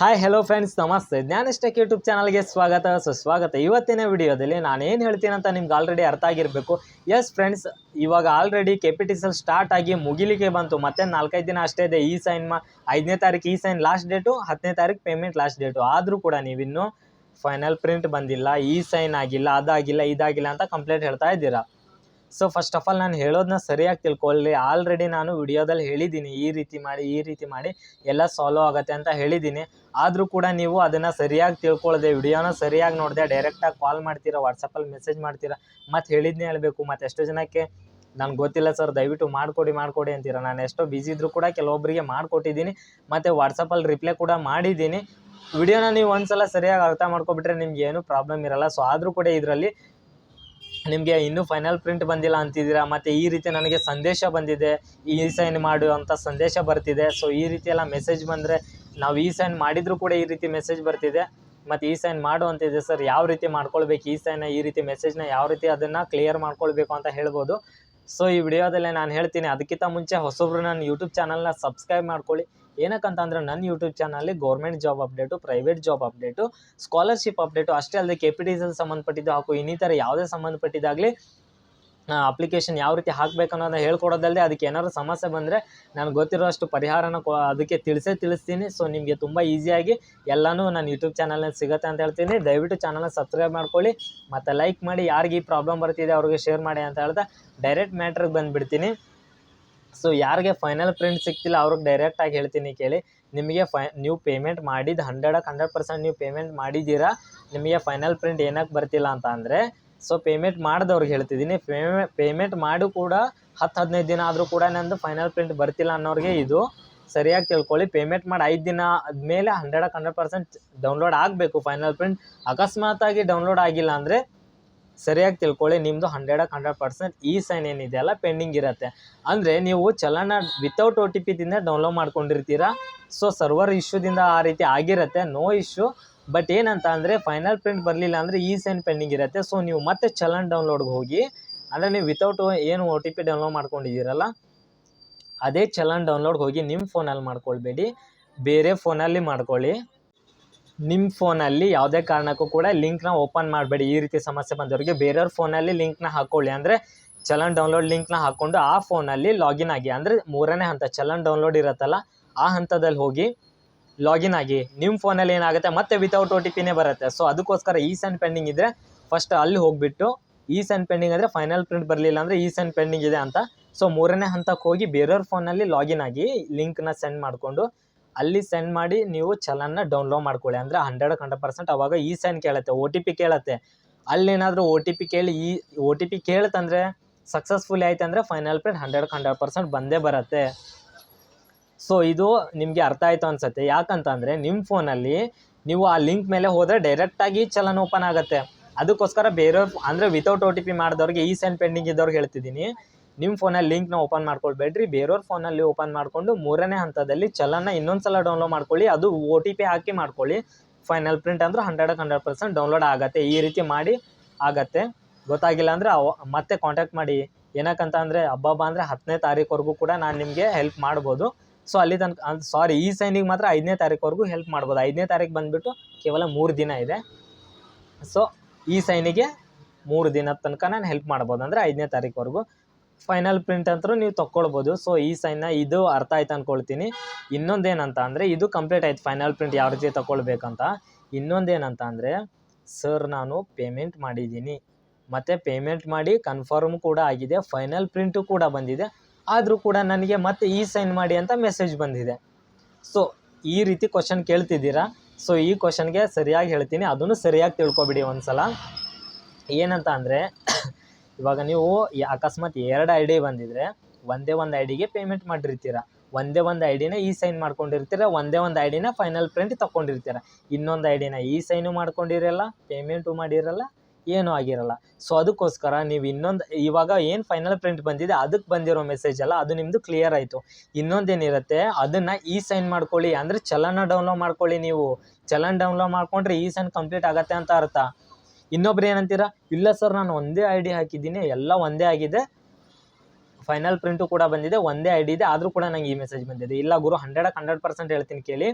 Hi hello friends ನಮಸ್ತೆ. ಜ್ಞಾನಿಷ್ಟಕ್ಕೆ YouTube ಚಾನಲ್ಗೆ ಸ್ವಾಗತ. ಸುಸ್ವಾಗತ ಇವತ್ತಿನ ವಿಡಿಯೋದಲ್ಲಿ ನಾನು ಏನು ಹೇಳ್ತೀನಿ ಅಂತ ನಿಮ್ಗೆ ಆಲ್ರೆಡಿ ಅರ್ಥ ಆಗಿರಬೇಕು. ಎಸ್ ಫ್ರೆಂಡ್ಸ್ ಇವಾಗ already K P T start ಆಗಿ ಮುಗಿಲಿಕ್ಕೆ ಬಂತು. ಮತ್ತೆ ನಾಲ್ಕೈದು ದಿನ ಅಷ್ಟೇ ಇದೆ ಈ ಸೈನ್ ಮಾ. ಐದನೇ ತಾರೀಕು ಈ ಸೈನ್ ಲಾಸ್ಟ್ ಡೇಟು ಹತ್ತನೇ ತಾರೀಕು ಪೇಮೆಂಟ್ ಲಾಸ್ಟ್ ಡೇಟು ಆದರೂ ಕೂಡ ನೀವಿನ್ನೂ ಫೈನಲ್ ಪ್ರಿಂಟ್ ಬಂದಿಲ್ಲ. ಈ ಸೈನ್ ಆಗಿಲ್ಲ, ಅದಾಗಿಲ್ಲ, ಇದಾಗಿಲ್ಲ ಅಂತ ಕಂಪ್ಲೇಂಟ್ ಹೇಳ್ತಾ ಇದ್ದೀರಾ? ಸೊ ಫಸ್ಟ್ ಆಫ್ ಆಲ್ ನಾನು ಹೇಳೋದನ್ನ ಸರಿಯಾಗಿ ತಿಳ್ಕೊಳ್ಳಿ. ಆಲ್ರೆಡಿ ನಾನು ವಿಡಿಯೋದಲ್ಲಿ ಹೇಳಿದ್ದೀನಿ. ಈ ರೀತಿ ಮಾಡಿ, ಈ ರೀತಿ ಮಾಡಿ ಎಲ್ಲ ಸಾಲ್ವ್ ಆಗುತ್ತೆ ಅಂತ ಹೇಳಿದ್ದೀನಿ. ಆದರೂ ಕೂಡ ನೀವು ಅದನ್ನು ಸರಿಯಾಗಿ ತಿಳ್ಕೊಳ್ಳದೆ, ವಿಡಿಯೋನ ಸರಿಯಾಗಿ ನೋಡಿದೆ ಡೈರೆಕ್ಟಾಗಿ ಕಾಲ್ ಮಾಡ್ತೀರಾ ವಾಟ್ಸಪ್ಪಲ್ಲಿ ಮೆಸೇಜ್ ಮಾಡ್ತೀರಾ, ಮತ್ತು ಹೇಳಿದ್ನೇ ಹೇಳಬೇಕು, ಮತ್ತು ಎಷ್ಟೋ ಜನಕ್ಕೆ ನನಗೆ ಗೊತ್ತಿಲ್ಲ ಸರ್ ದಯವಿಟ್ಟು ಮಾಡಿಕೊಡಿ ಮಾಡಿಕೊಡಿ ಅಂತೀರ. ನಾನು ಎಷ್ಟೋ ಬ್ಯುಸಿ ಇದ್ದರೂ ಕೂಡ ಕೆಲವೊಬ್ಬರಿಗೆ ಮಾಡಿಕೊಟ್ಟಿದ್ದೀನಿ, ಮತ್ತು ವಾಟ್ಸಪ್ಪಲ್ಲಿ ರಿಪ್ಲೈ ಕೂಡ ಮಾಡಿದ್ದೀನಿ. ವಿಡಿಯೋನ ನೀವು ಒಂದ್ಸಲ ಸರಿಯಾಗಿ ಅರ್ಥ ಮಾಡ್ಕೊಬಿಟ್ರೆ ನಿಮ್ಗೆ ಏನೂ ಪ್ರಾಬ್ಲಮ್ ಇರಲ್ಲ. ಸೊ ಆದರೂ ಕೂಡ ಇದರಲ್ಲಿ ನಿಮಗೆ ಇನ್ನೂ ಫೈನಲ್ ಪ್ರಿಂಟ್ ಬಂದಿಲ್ಲ ಅಂತಿದ್ದೀರಾ, ಮತ್ತು ಈ ರೀತಿ ನನಗೆ ಸಂದೇಶ ಬಂದಿದೆ, ಈ ಸೈನ್ ಮಾಡು ಅಂತ ಸಂದೇಶ ಬರ್ತಿದೆ. ಸೊ ಈ ರೀತಿ ಎಲ್ಲ ಮೆಸೇಜ್ ಬಂದರೆ ನಾವು ಈ ಸೈನ್ ಮಾಡಿದರೂ ಕೂಡ ಈ ರೀತಿ ಮೆಸೇಜ್ ಬರ್ತಿದೆ. ಮತ್ತು ಈ ಸೈನ್ ಮಾಡು ಅಂತಿದೆ ಸರ್ ಯಾವ ರೀತಿ ಮಾಡ್ಕೊಳ್ಬೇಕು? ಈ ಸೈನ್ ಈ ರೀತಿ ಮೆಸೇಜ್ನ ಯಾವ ರೀತಿ ಅದನ್ನು ಕ್ಲಿಯರ್ ಮಾಡ್ಕೊಳ್ಬೇಕು ಅಂತ ಹೇಳ್ಬೋದು. ಸೊ ಈ ವಿಡಿಯೋದಲ್ಲೇ ನಾನು ಹೇಳ್ತೀನಿ, ಅದಕ್ಕಿಂತ ಮುಂಚೆ ಹೊಸಬ್ರು ನನ್ನ ಯೂಟ್ಯೂಬ್ ಚಾನಲ್ನ ಸಬ್ಸ್ಕ್ರೈಬ್ ಮಾಡ್ಕೊಳ್ಳಿ. ಏನಕ್ಕಂತಂದ್ರೆ ನನ್ನ YouTube ಚಾನಲ್ಲಿ government job update private job update scholarship update ಅಷ್ಟೇ ಅಲ್ಲದೆ ಕೆ ಪಿ ಸಂಬಂಧಪಟ್ಟಿದ್ದು ಹಾಗೂ ಇನ್ನಿತರ ಯಾವುದೇ ಸಂಬಂಧಪಟ್ಟಿದ್ದಾಗಲಿ ಅಪ್ಲಿಕೇಶನ್ ಯಾವ ರೀತಿ ಹಾಕ್ಬೇಕು ಅನ್ನೋದನ್ನ ಹೇಳ್ಕೊಡೋದಲ್ಲದೆ ಅದಕ್ಕೆ ಏನಾದ್ರು ಸಮಸ್ಯೆ ಬಂದರೆ ನನಗೆ ಗೊತ್ತಿರೋಷ್ಟು ಪರಿಹಾರನ ಕೊ ಅದಕ್ಕೆ ತಿಳಿಸೇ ತಿಳಿಸ್ತೀನಿ. ಸೊ ನಿಮಗೆ ತುಂಬ ಈಸಿಯಾಗಿ ಎಲ್ಲನೂ ನನ್ನ ಯೂಟ್ಯೂಬ್ ಚಾನಲ್ನಲ್ಲಿ ಸಿಗುತ್ತೆ ಅಂತ ಹೇಳ್ತೀನಿ. ದಯವಿಟ್ಟು ಚಾನಲ್ನ ಸಬ್ಸ್ಕ್ರೈಬ್ ಮಾಡ್ಕೊಳ್ಳಿ. ಮತ್ತು ಲೈಕ್ ಮಾಡಿ, ಯಾರಿಗೆ ಈ ಪ್ರಾಬ್ಲಮ್ ಬರ್ತಿದೆ ಅವ್ರಿಗೆ ಶೇರ್ ಮಾಡಿ ಅಂತ ಹೇಳ್ತಾ ಡೈರೆಕ್ಟ್ ಮ್ಯಾಟ್ರಿಗೆ ಬಂದುಬಿಡ್ತೀನಿ. ಸೊ ಯಾರಿಗೆ ಫೈನಲ್ ಪ್ರಿಂಟ್ ಸಿಗ್ತಿಲ್ಲ ಅವ್ರಿಗೆ ಡೈರೆಕ್ಟಾಗಿ ಹೇಳ್ತೀನಿ ಕೇಳಿ. ನಿಮಗೆ ಫೈ ನೀವು ಪೇಮೆಂಟ್ ಮಾಡಿದ ಹಂಡ್ರೆಡಕ್ಕೆ ಹಂಡ್ರೆಡ್ ಪರ್ಸೆಂಟ್ ನೀವು ಪೇಮೆಂಟ್ ಮಾಡಿದ್ದೀರಾ? ನಿಮಗೆ ಫೈನಲ್ ಪ್ರಿಂಟ್ ಏನಕ್ಕೆ ಬರ್ತಿಲ್ಲ ಅಂತ ಅಂದರೆ ಸೊ ಪೇಮೆಂಟ್ ಮಾಡಿದವ್ರಿಗೆ ಹೇಳ್ತಿದ್ದೀನಿ. ಪೇಮೆ ಪೇಮೆಂಟ್ ಮಾಡು ಕೂಡ ಹತ್ತು ಹದಿನೈದು ದಿನ ಆದರೂ ಕೂಡ ನಂದು ಫೈನಲ್ ಪ್ರಿಂಟ್ ಬರ್ತಿಲ್ಲ ಅನ್ನೋರಿಗೆ ಇದು ಸರಿಯಾಗಿ ತಿಳ್ಕೊಳ್ಳಿ. ಪೇಮೆಂಟ್ ಮಾಡಿ ಐದು ದಿನ ಆದಮೇಲೆ ಹಂಡ್ರೆಡಕ್ಕೆ ಹಂಡ್ರೆಡ್ ಪರ್ಸೆಂಟ್ ಡೌನ್ಲೋಡ್ ಆಗಬೇಕು ಫೈನಲ್ ಪ್ರಿಂಟ್ ಅಕಸ್ಮಾತಾಗಿ ಡೌನ್ಲೋಡ್ ಆಗಿಲ್ಲ ಅಂದರೆ ಸರಿಯಾಗಿ ತಿಳ್ಕೊಳ್ಳಿ. ನಿಮ್ಮದು ಹಂಡ್ರೆಡಕ್ಕೆ ಹಂಡ್ರೆಡ್ ಪರ್ಸೆಂಟ್ ಈ ಸೈನ್ ಏನಿದೆಯಲ್ಲ ಪೆಂಡಿಂಗ್ ಇರುತ್ತೆ. ಅಂದರೆ ನೀವು ಚಲನ ವಿತೌಟ್ ಒ ಟಿ ಪಿದಿಂದ ಡೌನ್ಲೋಡ್ ಮಾಡ್ಕೊಂಡಿರ್ತೀರಾ? ಸೊ ಸರ್ವರ್ ಇಶ್ಯೂದಿಂದ ಆ ರೀತಿ ಆಗಿರುತ್ತೆ. ನೋ ಇಶ್ಯೂ ಬಟ್ ಏನಂತ ಅಂದರೆ ಫೈನಲ್ ಪ್ರಿಂಟ್ ಬರಲಿಲ್ಲ ಅಂದರೆ ಈ ಸೈನ್ ಪೆಂಡಿಂಗ್ ಇರುತ್ತೆ. ಸೊ ನೀವು ಮತ್ತೆ ಚಲನ್ ಡೌನ್ಲೋಡ್ಗೆ ಹೋಗಿ, ಅಂದರೆ ನೀವು ವಿತೌಟ್ ಏನು ಒ ಟಿ ಪಿ ಡೌನ್ಲೋಡ್ ಮಾಡ್ಕೊಂಡಿದ್ದೀರಲ್ಲ, ಅದೇ ಚಲನ್ ಡೌನ್ಲೋಡ್ಗೆ ಹೋಗಿ ನಿಮ್ಮ ಫೋನಲ್ಲಿ ಮಾಡ್ಕೊಳ್ಬೇಡಿ. ಬೇರೆ ಫೋನಲ್ಲಿ ಮಾಡ್ಕೊಳ್ಳಿ. ನಿಮ್ಮ ಫೋನಲ್ಲಿ ಯಾವುದೇ ಕಾರಣಕ್ಕೂ ಕೂಡ ಲಿಂಕ್ನ ಓಪನ್ ಮಾಡಬೇಡಿ. ಈ ರೀತಿ ಸಮಸ್ಯೆ ಬಂದವರಿಗೆ ಬೇರೆಯವ್ರ ಫೋನಲ್ಲಿ ಲಿಂಕ್ನ ಹಾಕ್ಕೊಳ್ಳಿ ಅಂದರೆ ಚಲನ್ ಡೌನ್ಲೋಡ್ ಲಿಂಕ್ನ ಹಾಕ್ಕೊಂಡು ಆ ಫೋನಲ್ಲಿ ಲಾಗಿನ್ ಆಗಿ, ಅಂದರೆ ಮೂರನೇ ಹಂತ ಚಲನ್ ಡೌನ್ಲೋಡ್ ಇರುತ್ತಲ್ಲ, ಆ ಹಂತದಲ್ಲಿ ಹೋಗಿ ಲಾಗಿನ್ ಆಗಿ ನಿಮ್ಮ ಫೋನಲ್ಲಿ ಏನಾಗುತ್ತೆ, ಮತ್ತೆ ವಿತೌಟ್ ಒ ಟಿ ಪಿನೇ ಬರುತ್ತೆ. ಸೊ ಅದಕ್ಕೋಸ್ಕರ ಈ ಸೆಂಡ್ ಪೆಂಡಿಂಗ್ ಇದ್ದರೆ ಫಸ್ಟ್ ಅಲ್ಲಿ ಹೋಗಿಬಿಟ್ಟು ಈ ಸೆಂಡ್ ಪೆಂಡಿಂಗ್ ಅಂದರೆ ಫೈನಲ್ ಪ್ರಿಂಟ್ ಬರಲಿಲ್ಲ ಅಂದರೆ ಈ ಸೆಂಡ್ ಪೆಂಡಿಂಗ್ ಇದೆ ಅಂತ. ಸೊ ಮೂರನೇ ಹಂತಕ್ಕೆ ಹೋಗಿ ಬೇರೆಯವ್ರ ಫೋನಲ್ಲಿ ಲಾಗಿನ್ ಆಗಿ ಲಿಂಕ್ನ ಸೆಂಡ್ ಮಾಡಿಕೊಂಡು, ಅಲ್ಲಿ ಸೆಂಡ್ ಮಾಡಿ ನೀವು ಚಲನ್ನ ಡೌನ್ಲೋಡ್ ಮಾಡ್ಕೊಳ್ಳಿ. ಅಂದರೆ ಹಂಡ್ರೆಡ್ ಹಂಡ್ರೆಡ್ ಪರ್ಸೆಂಟ್ ಅವಾಗ ಈ ಸೆಂಡ್ ಕೇಳುತ್ತೆ ಓ ಟಿ ಪಿ ಕೇಳುತ್ತೆ. ಅಲ್ಲೇನಾದರೂ ಓ ಟಿ ಪಿ ಕೇಳಿ, ಈ ಒ ಟಿ ಪಿ ಕೇಳ್ತಂದರೆ ಸಕ್ಸಸ್ಫುಲ್ ಆಯ್ತು ಅಂದರೆ final print hundred hundred percent ಬಂದೇ ಬರುತ್ತೆ. ಸೊ ಇದು ನಿಮಗೆ ಅರ್ಥ ಆಯಿತು ಅನ್ಸುತ್ತೆ. ಯಾಕಂತಂದರೆ ನಿಮ್ಮ ಫೋನಲ್ಲಿ ನೀವು ಆ ಲಿಂಕ್ ಮೇಲೆ ಹೋದರೆ ಡೈರೆಕ್ಟಾಗಿ ಚಲನ್ ಓಪನ್ ಆಗುತ್ತೆ. ಅದಕ್ಕೋಸ್ಕರ ಬೇರೆಯವ್ರ ಅಂದರೆ ವಿತೌಟ್ ಒ ಟಿ ಪಿ ಮಾಡಿದವ್ರಿಗೆ ಈ ಸೆಂಡ್ ಪೆಂಡಿಂಗ್ ಇದ್ದವ್ರಿಗೆ ಹೇಳ್ತಿದ್ದೀನಿ. ನಿಮ್ಮ ಫೋನಲ್ಲಿ ಲಿಂಕ್ನ ಓಪನ್ ಮಾಡ್ಕೊಳ್ಬೇಡ್ರಿ. ಬೇರೆಯವ್ರ ಫೋನಲ್ಲಿ ಓಪನ್ ಮಾಡಿಕೊಂಡು ಮೂರನೇ ಹಂತದಲ್ಲಿ ಚಲನ ಇನ್ನೊಂದು ಸಲ ಡೌನ್ಲೋಡ್ ಮಾಡ್ಕೊಳ್ಳಿ. ಅದು ಒ ಟಿ ಪಿ ಹಾಕಿ ಮಾಡ್ಕೊಳ್ಳಿ. ಫೈನಲ್ ಪ್ರಿಂಟ್ ಅಂದ್ರೆ ಹಂಡ್ರೆಡ್ ಹಂಡ್ರೆಡ್ ಪರ್ಸೆಂಟ್ ಡೌನ್ಲೋಡ್ ಆಗುತ್ತೆ. ಈ ರೀತಿ ಮಾಡಿ ಆಗತ್ತೆ. ಗೊತ್ತಾಗಿಲ್ಲ ಅಂದರೆ ಮತ್ತೆ ಕಾಂಟ್ಯಾಕ್ಟ್ ಮಾಡಿ. ಏನಕ್ಕಂತ ಅಂದರೆ ಹಬ್ಬ ಅಂದರೆ ಹತ್ತನೇ ತಾರೀಕುವರೆಗೂ ಕೂಡ ನಾನು ನಿಮಗೆ ಹೆಲ್ಪ್ ಮಾಡ್ಬೋದು. ಸೊ ಅಲ್ಲಿ ತನಕ ಸಾರಿ ಈ ಸೈನಿಗೆ ಮಾತ್ರ ಐದನೇ ತಾರೀಕುವರೆಗೂ ಹೆಲ್ಪ್ ಮಾಡ್ಬೋದು. ಐದನೇ ತಾರೀಕು ಬಂದುಬಿಟ್ಟು ಕೇವಲ ಮೂರು ದಿನ ಇದೆ. ಸೊ ಈ ಸೈನಿಗೆ ಮೂರು ದಿನದ ತನಕ ನಾನು ಹೆಲ್ಪ್ ಮಾಡ್ಬೋದು. ಅಂದರೆ ಐದನೇ ತಾರೀಕುವರೆಗೂ. ಫೈನಲ್ ಪ್ರಿಂಟ್ ಅಂತೂ ನೀವು ತೊಗೊಳ್ಬೋದು ಸೊ ಈ ಸೈನ್ನ ಇದು ಅರ್ಥ ಆಯ್ತು ಅಂದ್ಕೊಳ್ತೀನಿ ಇನ್ನೊಂದೇನಂತ ಅಂದರೆ, ಇದು ಕಂಪ್ಲೀಟ್ ಆಯ್ತು. ಫೈನಲ್ ಪ್ರಿಂಟ್ ಯಾವ ರೀತಿ ತೊಗೊಳ್ಬೇಕಂತ ಇನ್ನೊಂದೇನಂತ ಅಂದರೆ ಸರ್ ನಾನು ಪೇಮೆಂಟ್ ಮಾಡಿದ್ದೀನಿ. ಮತ್ತು ಪೇಮೆಂಟ್ ಮಾಡಿ ಕನ್ಫರ್ಮ್ ಕೂಡ ಆಗಿದೆ. ಫೈನಲ್ ಪ್ರಿಂಟು ಕೂಡ ಬಂದಿದೆ. ಆದರೂ ಕೂಡ ನನಗೆ ಮತ್ತೆ ಈ ಸೈನ್ ಮಾಡಿ ಅಂತ ಮೆಸೇಜ್ ಬಂದಿದೆ. ಸೊ ಈ ರೀತಿ ಕ್ವಶನ್ ಕೇಳ್ತಿದ್ದೀರಾ? ಸೊ ಈ ಕ್ವಶನ್ಗೆ ಸರಿಯಾಗಿ ಹೇಳ್ತೀನಿ. ಅದನ್ನು ಸರಿಯಾಗಿ ತಿಳ್ಕೊಬಿಡಿ ಒಂದು ಸಲ ಏನಂತ ಅಂದರೆ, ಇವಾಗ ನೀವು ಅಕಸ್ಮಾತ್ ಎರಡು ಐ ಡಿ ಬಂದಿದ್ರೆ, ಒಂದೇ ಒಂದು ಐ ಡಿಗೆ ಪೇಮೆಂಟ್ ಮಾಡಿರ್ತೀರ? ಒಂದೇ ಒಂದು ಐ ಡಿನ ಈ ಸೈನ್ ಮಾಡ್ಕೊಂಡಿರ್ತೀರ? ಒಂದೇ ಒಂದು ಐ ಡಿನ ಫೈನಲ್ ಪ್ರಿಂಟ್ ತೊಗೊಂಡಿರ್ತೀರ ಇನ್ನೊಂದು ಐ ಡಿನ ಈ ಸೈನು ಮಾಡ್ಕೊಂಡಿರಲ್ಲ ಪೇಮೆಂಟು ಮಾಡಿರಲ್ಲ? ಏನೂ ಆಗಿರಲ್ಲ. ಸೊ ಅದಕ್ಕೋಸ್ಕರ ನೀವು ಇನ್ನೊಂದು, ಇವಾಗ ಏನು ಫೈನಲ್ ಪ್ರಿಂಟ್ ಬಂದಿದೆ ಅದಕ್ಕೆ ಬಂದಿರೋ ಮೆಸೇಜ್ ಅಲ್ಲ ಅದು ನಿಮ್ಮದು ಕ್ಲಿಯರ್ ಆಯಿತು. ಇನ್ನೊಂದೇನಿರುತ್ತೆ, ಅದನ್ನು ಈ ಸೈನ್ ಮಾಡ್ಕೊಳ್ಳಿ. ಅಂದರೆ ಚಲನ ಡೌನ್ಲೋಡ್ ಮಾಡ್ಕೊಳ್ಳಿ ನೀವು. ಚಲನ್ ಡೌನ್ಲೋಡ್ ಮಾಡ್ಕೊಂಡ್ರೆ ಈ ಸೈನ್ ಕಂಪ್ಲೀಟ್ ಆಗತ್ತೆ ಅಂತ ಅರ್ಥ. ಇನ್ನೊಬ್ರು ಏನಂತೀರ, ಇಲ್ಲ ಸರ್, ನಾನು ಒಂದೇ ಐ ಡಿ ಹಾಕಿದ್ದೀನಿ, ಎಲ್ಲ ಒಂದೇ ಆಗಿದೆ. ಫೈನಲ್ ಪ್ರಿಂಟು ಕೂಡ ಬಂದಿದೆ, ಒಂದೇ ಐ ಡಿ ಇದೆ, ಆದರೂ ಕೂಡ ನಂಗೆ ಈ ಮೆಸೇಜ್ ಬಂದಿದೆ. ಇಲ್ಲ ಗುರು ಹಂಡ್ರೆಡಕ್ಕೆ ಹಂಡ್ರೆಡ್ ಪರ್ಸೆಂಟ್ ಹೇಳ್ತೀನಿ ಕೇಳಿ.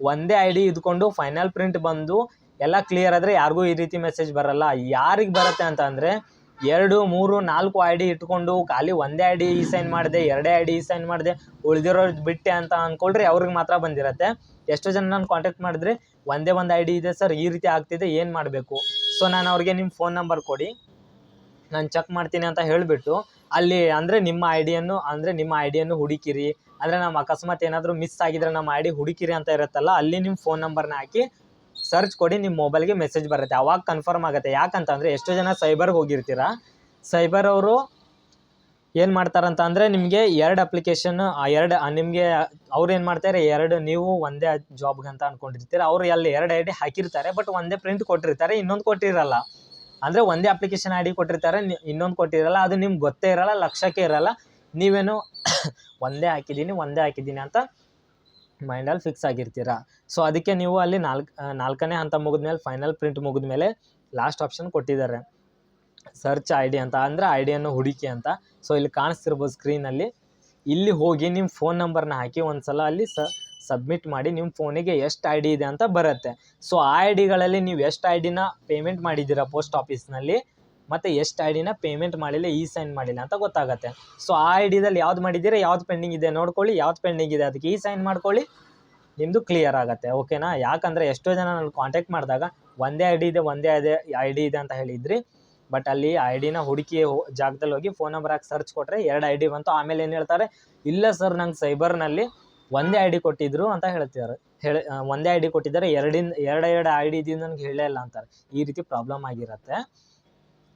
ಒಂದೇ ಐ ಡಿ ಇದ್ಕೊಂಡು ಫೈನಲ್ ಪ್ರಿಂಟ್ ಬಂದು ಎಲ್ಲ ಕ್ಲಿಯರ್ ಆದರೆ ಯಾರಿಗೂ ಈ ರೀತಿ ಮೆಸೇಜ್ ಬರಲ್ಲ. ಯಾರಿಗೆ ಬರುತ್ತೆ ಅಂತ ಅಂದರೆ ಎರಡು, ಮೂರು, ನಾಲ್ಕು ಐ ಡಿ ಇಟ್ಕೊಂಡು ಖಾಲಿ ಒಂದೇ ಐ ಡಿ ಈ ಸೈನ್ ಮಾಡಿದೆ, ಎರಡೇ ಐ ಡಿ ಈ ಸೈನ್ ಮಾಡಿದೆ ಉಳಿದಿರೋದು ಬಿಟ್ಟೆ ಅಂತ ಅಂದ್ಕೊಳ್ರಿ ಅವ್ರಿಗೆ ಮಾತ್ರ ಬಂದಿರತ್ತೆ. ಎಷ್ಟೋ ಜನ ನಾನು ಕಾಂಟ್ಯಾಕ್ಟ್ ಮಾಡಿದ್ರೆ ಒಂದೇ ಒಂದು ಐ ಡಿ ಇದೆ ಸರ್, ಈ ರೀತಿ ಆಗ್ತಿದೆ, ಏನು ಮಾಡಬೇಕು? ಸೊ ನಾನು ಅವ್ರಿಗೆ ನಿಮ್ಮ ಫೋನ್ ನಂಬರ್ ಕೊಡಿ. ನಾನು ಚೆಕ್ ಮಾಡ್ತೀನಿ ಅಂತ ಹೇಳಿಬಿಟ್ಟು ಅಲ್ಲಿ ಅಂದರೆ ನಿಮ್ಮ ಐ ಡಿಯನ್ನು ಅಂದರೆ ನಿಮ್ಮ ಐ ಡಿಯನ್ನು ಹುಡುಕಿರಿ. ಅಂದರೆ ನಮ್ಮ ಅಕಸ್ಮಾತ್ ಏನಾದರೂ ಮಿಸ್ ಆಗಿದ್ರೆ ನಮ್ಮ ಐ ಡಿ ಹುಡುಕಿರಿ ಅಂತ ಇರುತ್ತಲ್ಲ, ಅಲ್ಲಿ ನಿಮ್ಮ ಫೋನ್ ನಂಬರ್ನ ಹಾಕಿ ಸರ್ಚ್ ಕೊಡಿ ನಿಮ್ಮ ಮೊಬೈಲ್ಗೆ ಮೆಸೇಜ್ ಬರುತ್ತೆ. ಅವಾಗ ಕನ್ಫರ್ಮ್ ಆಗುತ್ತೆ. ಯಾಕಂತಂದರೆ ಎಷ್ಟೋ ಜನ ಸೈಬರ್ಗೆ ಹೋಗಿರ್ತೀರ? ಸೈಬರ್ ಅವರು ಏನು ಮಾಡ್ತಾರಂತ ಅಂದರೆ ನಿಮಗೆ ಎರಡು ಅಪ್ಲಿಕೇಶನ್ ಎರಡು ನಿಮಗೆ ಅವ್ರು ಏನು ಮಾಡ್ತಾರೆ, ಎರಡು ನೀವು ಒಂದೇ ಜಾಬ್ಗೆ ಅಂತ ಅಂದ್ಕೊಂಡಿರ್ತೀರ ಅವರು ಅಲ್ಲಿ ಎರಡು ಐ ಡಿ ಹಾಕಿರ್ತಾರೆ ಬಟ್ ಒಂದೇ ಪ್ರಿಂಟ್ ಕೊಟ್ಟಿರ್ತಾರೆ, ಇನ್ನೊಂದು ಕೊಟ್ಟಿರಲ್ಲ. ಅಂದರೆ ಒಂದೇ ಅಪ್ಲಿಕೇಶನ್ ಐ ಡಿ ಕೊಟ್ಟಿರ್ತಾರೆ ಇನ್ನೊಂದು ಕೊಟ್ಟಿರಲ್ಲ. ಅದು ನಿಮ್ಗೆ ಗೊತ್ತೇ ಇರಲ್ಲ, ಲಕ್ಷಕ್ಕೆ ಇರಲ್ಲ. ನೀವೇನು ಒಂದೇ ಹಾಕಿದ್ದೀನಿ ಒಂದೇ ಹಾಕಿದ್ದೀನಿ ಅಂತ ಮೈಂಡಲ್ಲಿ ಫಿಕ್ಸ್ ಆಗಿರ್ತೀರ? ಸೊ ಅದಕ್ಕೆ ನೀವು ಅಲ್ಲಿ ನಾಲ್ಕು ನಾಲ್ಕನೇ ಹಂತ ಮುಗಿದ್ಮೇಲೆ ಫೈನಲ್ ಪ್ರಿಂಟ್ ಮುಗಿದ್ಮೇಲೆ ಲಾಸ್ಟ್ ಆಪ್ಷನ್ ಕೊಟ್ಟಿದ್ದಾರೆ. ಸರ್ಚ್ ಐ ಡಿ ಅಂತ, ಅಂದರೆ ಐ ಡಿಯನ್ನು ಹುಡುಕಿ ಅಂತ. ಸೊ ಇಲ್ಲಿ ಕಾಣಿಸ್ತಿರ್ಬೋದು ಸ್ಕ್ರೀನಲ್ಲಿ ಇಲ್ಲಿ ಹೋಗಿ ನಿಮ್ಮ ಫೋನ್ ನಂಬರ್ನ ಹಾಕಿ ಒಂದು ಸಲ ಅಲ್ಲಿ ಸ ಸಬ್ಮಿಟ್ ಮಾಡಿ ನಿಮ್ಮ ಫೋನಿಗೆ ಎಷ್ಟು ಐ ಡಿ ಇದೆ ಅಂತ ಬರುತ್ತೆ. ಸೊ ಆ ಐ ಡಿಗಳಲ್ಲಿ ನೀವು ಎಷ್ಟು ಐ ಡಿನ ಪೇಮೆಂಟ್ ಮಾಡಿದ್ದೀರಾ ಪೋಸ್ಟ್ ಆಫೀಸ್ನಲ್ಲಿ ಮತ್ತು ಎಷ್ಟು ಐ ಡಿನ ಪೇಮೆಂಟ್ ಮಾಡಿಲ್ಲ, ಈ ಸೈನ್ ಮಾಡಿಲ್ಲ ಅಂತ ಗೊತ್ತಾಗುತ್ತೆ. ಸೊ ಆ ಐ ಡಿದಲ್ಲಿ ಯಾವ್ದು ಮಾಡಿದ್ದೀರಾ, ಯಾವ್ದು ಪೆಂಡಿಂಗ್ ಇದೆ ನೋಡ್ಕೊಳ್ಳಿ, ಯಾವ್ದು ಪೆಂಡಿಂಗ್ ಇದೆ ಅದಕ್ಕೆ ಈ ಸೈನ್ ಮಾಡ್ಕೊಳ್ಳಿ ನಿಮ್ಮದು ಕ್ಲಿಯರ್ ಆಗುತ್ತೆ ಓಕೆನಾ ಯಾಕಂದರೆ ಎಷ್ಟೋ ಜನ ನಾನು ಕಾಂಟ್ಯಾಕ್ಟ್ ಮಾಡಿದಾಗ ಒಂದೇ ಐ ಇದೆ, ಒಂದೇ ಇದೆ ಐ ಡಿ ಇದೆ ಅಂತ ಹೇಳಿದ್ರಿ. ಬಟ್ ಅಲ್ಲಿ ಐ ಡಿನ ಹುಡುಕಿ ಜಾಗದಲ್ಲಿ ಹೋಗಿ ಫೋನ್ ನಂಬರ್ ಹಾಕಿ ಸರ್ಚ್ ಕೊಟ್ಟರೆ ಎರಡು ಐ ಡಿ ಬಂತು. ಆಮೇಲೆ ಏನು ಹೇಳ್ತಾರೆ, ಇಲ್ಲ ಸರ್ ನಂಗೆ ಸೈಬರ್ನಲ್ಲಿ ಒಂದೇ ಐ ಡಿ ಕೊಟ್ಟಿದ್ರು ಅಂತ ಹೇಳ್ತಿದ್ದಾರೆ. ಹೇಳಿ ಒಂದೇ ಐ ಡಿ ಕೊಟ್ಟಿದ್ದಾರೆ ಎರಡಿಂದ ಎರಡು ಎರಡು ಐ ಡಿ ಇದ್ದೀನಿ ನನಗೆ ಹೇಳೇ ಇಲ್ಲ ಅಂತಾರೆ. ಈ ರೀತಿ ಪ್ರಾಬ್ಲಮ್ ಆಗಿರುತ್ತೆ.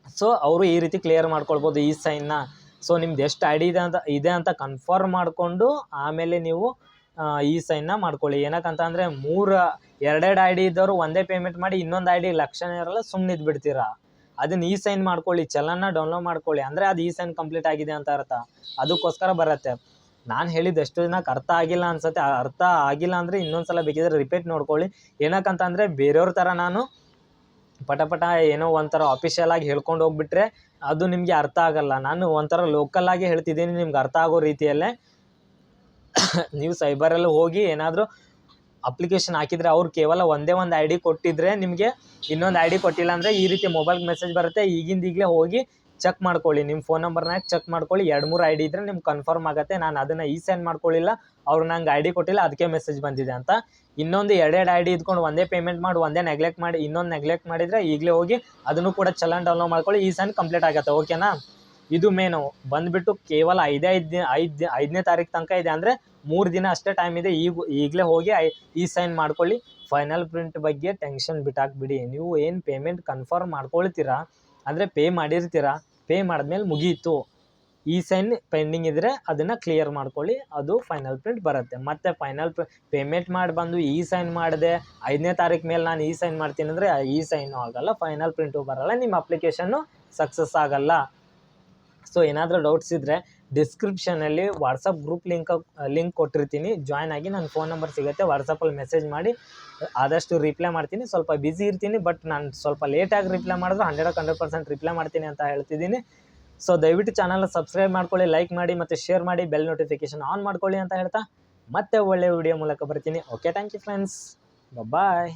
ಸೊ ಅವರು ಈ ರೀತಿ ಕ್ಲಿಯರ್ ಮಾಡ್ಕೊಳ್ಬೋದು ಈ ಸೈನ್ನ ಸೊ ನಿಮ್ದು ಎಷ್ಟು ಐ ಡಿ ಇದೆ ಅಂತ ಇದೆ ಅಂತ ಕನ್ಫರ್ಮ್ ಮಾಡಿಕೊಂಡು ಆಮೇಲೆ ನೀವು ಈ ಸೈನ್ನ ಮಾಡ್ಕೊಳ್ಳಿ. ಏನಕ್ಕಂತ ಅಂದರೆ ಮೂರು, ಎರಡೆರಡು ಐ ಡಿ ಇದ್ದವರು ಒಂದೇ ಪೇಮೆಂಟ್ ಮಾಡಿ ಇನ್ನೊಂದು ಐ ಡಿ ಲಕ್ಷಣ ಇರಲ್ಲ ಸುಮ್ಮನೆ ಇದ್ಬಿಡ್ತೀರಾ? ಅದನ್ನ ಈ ಸೈನ್ ಮಾಡ್ಕೊಳ್ಳಿ ಚಲನ ಡೌನ್ಲೋಡ್ ಮಾಡ್ಕೊಳ್ಳಿ. ಅಂದರೆ ಅದು ಈ ಸೈನ್ ಕಂಪ್ಲೀಟ್ ಆಗಿದೆ ಅಂತ ಅರ್ಥ. ಅದಕ್ಕೋಸ್ಕರ ಬರುತ್ತೆ. ನಾನು ಹೇಳಿದ್ದು ಎಷ್ಟು ಜನಕ್ಕೆ ಅರ್ಥ ಆಗಿಲ್ಲ ಅನ್ಸುತ್ತೆ. ಅರ್ಥ ಆಗಿಲ್ಲ ಅಂದರೆ ಇನ್ನೊಂದು ಸಲ ಬೇಕಿದ್ರೆ ರಿಪೀಟ್ ನೋಡ್ಕೊಳ್ಳಿ. ಏನಕ್ಕಂತಂದರೆ ಬೇರೆಯವ್ರ ಥರ ನಾನು ಪಟ ಪಟ ಏನೋ ಒಂಥರ ಆಫೀಷಿಯಲ್ ಆಗಿ ಹೇಳ್ಕೊಂಡು ಹೋಗ್ಬಿಟ್ರೆ ಅದು ನಿಮಗೆ ಅರ್ಥ ಆಗಲ್ಲ. ನಾನು ಒಂಥರ ಲೋಕಲ್ ಆಗಿ ಹೇಳ್ತಿದ್ದೀನಿ, ನಿಮ್ಗೆ ಅರ್ಥ ಆಗೋ ರೀತಿಯಲ್ಲೇ. ನೀವು ಸೈಬರಲ್ಲಿ ಹೋಗಿ ಏನಾದರೂ ಅಪ್ಲಿಕೇಶನ್ ಹಾಕಿದರೆ ಅವ್ರು ಕೇವಲ ಒಂದೇ ಒಂದು ಐ ಡಿ ಕೊಟ್ಟಿದ್ರೆ ನಿಮಗೆ ಇನ್ನೊಂದು ಐ ಡಿ ಕೊಟ್ಟಿಲ್ಲ ಅಂದರೆ ಈ ರೀತಿ ಮೊಬೈಲ್ಗೆ ಮೆಸೇಜ್ ಬರುತ್ತೆ. ಈಗಿಂದ ಈಗಲೇ ಹೋಗಿ ಚೆಕ್ ಮಾಡ್ಕೊಳ್ಳಿ. ನಿಮ್ಮ ಫೋನ್ ನಂಬರ್ನಾಗ ಚೆಕ್ ಮಾಡ್ಕೊಳ್ಳಿ. ಎರಡು ಮೂರು ಐ ಡಿ ಇದ್ದರೆ ನಿಮ್ಗೆ ಕನ್ಫರ್ಮ್ ಆಗುತ್ತೆ. ನಾನು ಅದನ್ನು ಈ ಸೆಂಡ್ ಮಾಡ್ಕೊಳ್ಳಿಲ್ಲ ಅವ್ರು ನಂಗೆ ಐ ಡಿ ಕೊಟ್ಟಿಲ್ಲ. ಅದಕ್ಕೆ ಮೆಸೇಜ್ ಬಂದಿದೆ ಅಂತ. ಇನ್ನೊಂದು ಎರಡೆರಡು ಐ ಡಿ ಇದ್ಕೊಂಡು ಒಂದೇ ಪೇಮೆಂಟ್ ಮಾಡಿ, ಒಂದೇ ನೆಗ್ಲೆಕ್ಟ್ ಮಾಡಿ, ಇನ್ನೊಂದು ನೆಗ್ಲೆಕ್ಟ್ ಮಾಡಿದರೆ ಈಗಲೇ ಹೋಗಿ ಅದನ್ನು ಕೂಡ ಚಲನ್ ಡೌನ್ಲೋಡ್ ಮಾಡ್ಕೊಳ್ಳಿ. ಈ ಸೆಂಡ್ ಕಂಪ್ಲೀಟ್ ಆಗುತ್ತೆ. ಓಕೆನಾ ಇದು ಮೇನು ಬಂದುಬಿಟ್ಟು ಕೇವಲ ಐದೇ ಐದು ದಿನ, ಐದು ಐದನೇ ತಾರೀಕು ತನಕ ಇದೆ ಅಂದರೆ ಮೂರು ದಿನ ಅಷ್ಟೇ ಟೈಮ್ ಇದೆ. ಈಗ, ಈಗಲೇ ಹೋಗಿ ಐ, ಈ ಸೈನ್ ಮಾಡ್ಕೊಳ್ಳಿ. ಫೈನಲ್ ಪ್ರಿಂಟ್ ಬಗ್ಗೆ ಟೆನ್ಷನ್ ಬಿಟ್ಟಾಕ್ಬಿಡಿ ನೀವು ಏನು ಪೇಮೆಂಟ್ ಕನ್ಫರ್ಮ್ ಮಾಡ್ಕೊಳ್ತೀರಾ? ಅಂದರೆ ಪೇ ಮಾಡಿರ್ತೀರಾ? ಪೇ ಮಾಡಿದ್ಮೇಲೆ ಮುಗೀತು. ಈ ಸೈನ್ ಪೆಂಡಿಂಗ್ ಇದ್ದರೆ ಅದನ್ನು ಕ್ಲಿಯರ್ ಮಾಡ್ಕೊಳ್ಳಿ, ಅದು ಫೈನಲ್ ಪ್ರಿಂಟ್ ಬರುತ್ತೆ. ಮತ್ತು ಫೈನಲ್ ಪೇಮೆಂಟ್ ಮಾಡಿ ಬಂದು ಈ ಸೈನ್ ಮಾಡಿದೆ, ಐದನೇ ತಾರೀಕು ಮೇಲೆ ನಾನು ಈ ಸೈನ್ ಮಾಡ್ತೀನಿ ಅಂದರೆ ಈ ಸೈನು ಆಗಲ್ಲ ಫೈನಲ್ ಪ್ರಿಂಟು ಬರೋಲ್ಲ, ನಿಮ್ಮ ಅಪ್ಲಿಕೇಶನ್ನು ಸಕ್ಸಸ್ ಆಗೋಲ್ಲ. ಸೊ ಏನಾದರೂ ಡೌಟ್ಸ್ ಇದ್ದರೆ ಡಿಸ್ಕ್ರಿಪ್ಷನಲ್ಲಿ ವಾಟ್ಸಪ್ ಗ್ರೂಪ್ ಲಿಂಕ್ ಲಿಂಕ್ ಕೊಟ್ಟಿರ್ತೀನಿ. ಜಾಯ್ನ್ ಆಗಿ ನನ್ನ ಫೋನ್ ನಂಬರ್ ಸಿಗುತ್ತೆ. ವಾಟ್ಸಪ್ಪಲ್ಲಿ ಮೆಸೇಜ್ ಮಾಡಿ, ಆದಷ್ಟು ರಿಪ್ಲೈ ಮಾಡ್ತೀನಿ. ಸ್ವಲ್ಪ ಬ್ಯುಸಿ ಇರ್ತೀನಿ ಬಟ್ ನಾನು ಸ್ವಲ್ಪ ಲೇಟಾಗಿ ರಿಪ್ಲೈ ಮಾಡಿದ್ರೆ ಹಂಡ್ರೆಡ್ ಹಂಡ್ರೆಡ್ ಪರ್ಸೆಂಟ್ ರಿಪ್ಲೈ ಮಾಡ್ತೀನಿ ಅಂತ ಹೇಳ್ತಿದ್ದೀನಿ. ಸೊ ದಯವಿಟ್ಟು ಚಾನಲ್ ಸಬ್ಸ್ಕ್ರೈಬ್ ಮಾಡ್ಕೊಳ್ಳಿ ಲೈಕ್ ಮಾಡಿ ಮತ್ತು ಶೇರ್ ಮಾಡಿ ಬೆಲ್ ನೋಟಿಫಿಕೇಶನ್ ಆನ್ ಮಾಡ್ಕೊಳ್ಳಿ ಅಂತ ಹೇಳ್ತಾ, ಮತ್ತೆ ಒಳ್ಳೆಯ ವಿಡಿಯೋ ಮೂಲಕ ಬರ್ತೀನಿ. Okay thank you friends bye